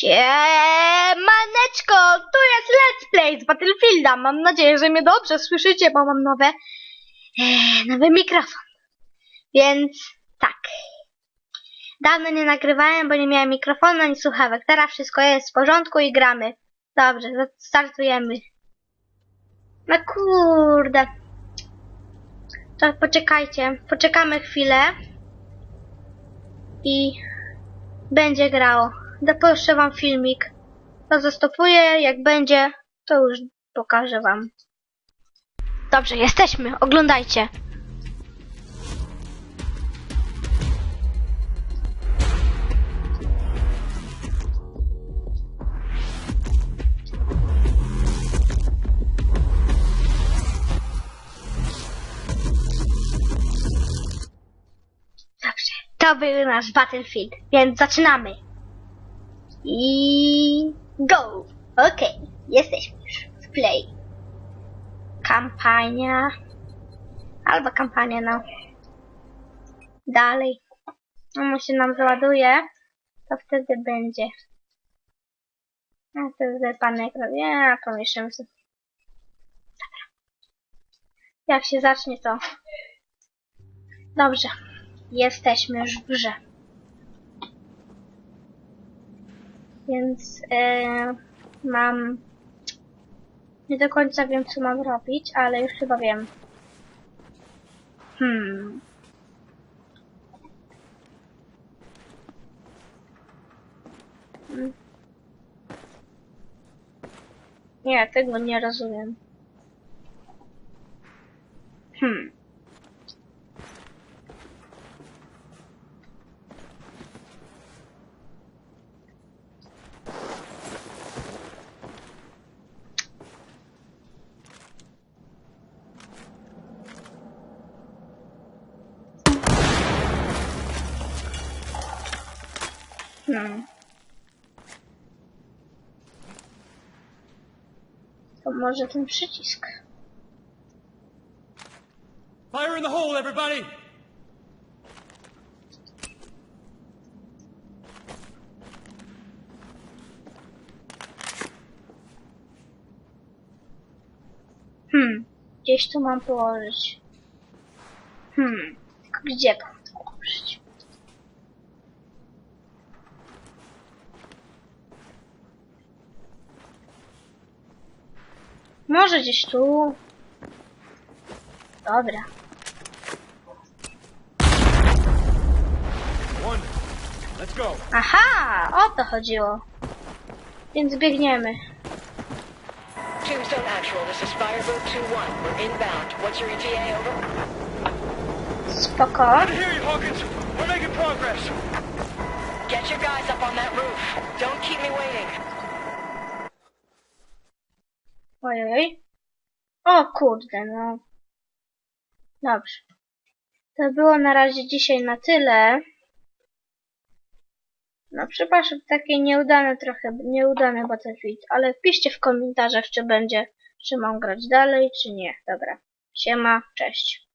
Siemaneczko, tu jest Let's Play z Battlefielda. Mam nadzieję, że mnie dobrze słyszycie, bo mam nowe, e, nowy mikrofon. Więc tak. Dawno nie nagrywałem, bo nie miałem mikrofonu ani słuchawek. Teraz wszystko jest w porządku i gramy. Dobrze, startujemy. No kurde. To poczekajcie, poczekamy chwilę. I będzie grało. Dopuszczę wam filmik. To zastopuję, jak będzie, to już pokażę wam. Dobrze, jesteśmy, oglądajcie. Dobrze, to był nasz Battlefield, więc zaczynamy. I go! Okej, jesteśmy już w play. Kampania. Albo kampania, no. Dalej. No, się nam załaduje, to wtedy będzie. A wtedy pan ekran. Ja pomieszczę się. Dobra. Jak się zacznie, to. Dobrze. Jesteśmy już w grze. Więc e, mam. Nie do końca wiem, co mam robić, ale już chyba wiem. Hmm. Hmm. Nie, tego nie rozumiem. Hmm. Hmm. To może ten przycisk. Fire in the hole, everybody! Hmm. Gdzieś tu mam położyć. Hmm. Tylko gdzie mam to położyć? Może gdzieś tu. Dobra. Aha! O to chodziło. Więc biegniemy. Tombstone Actual, this is Fireboat 2-1. We're inbound. What's your ETA, over? Spoko. I hear you, Hawkins. We're making progress. Get your guys up on that roof. Don't keep me waiting. Ojej. O kurde, no. Dobrze. To było na razie dzisiaj na tyle. No przepraszam, takie nieudane trochę, nieudane Battlefield, ale wpiszcie w komentarzach, czy będzie, czy mam grać dalej, czy nie. Dobra. Siema, cześć.